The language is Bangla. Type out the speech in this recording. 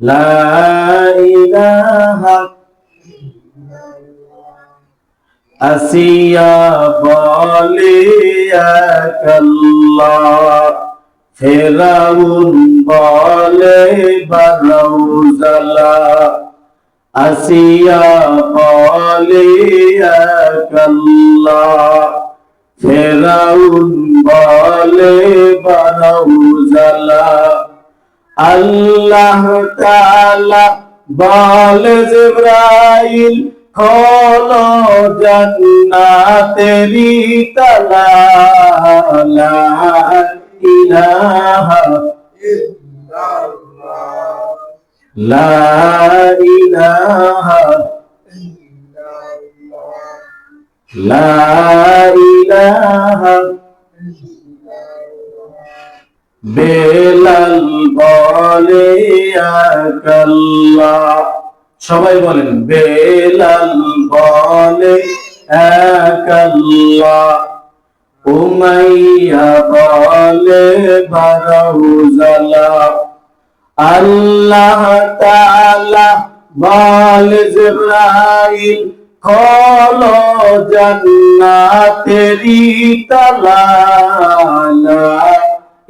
لا إله আসিয়া বলে আল্লাহ ফেরাউন বলে বারৌজালা আসিয়া বলে আল্লাহ ফেরাউন বলে বারৌজালা আল্লাহ তাআলা বলে জিব্রাইল খোলো জান্নাতেরি তালা লা ইলাহা ইলাহা বেলাল বলে আকাল্লা। সবাই বলেন, বেলাল বলে আকাল্লা। উমাইয়া বলে বারৌজালা আল্লাহ তাআলা বলে, জিব্রাইল খোলো জান্নাতেরি তালা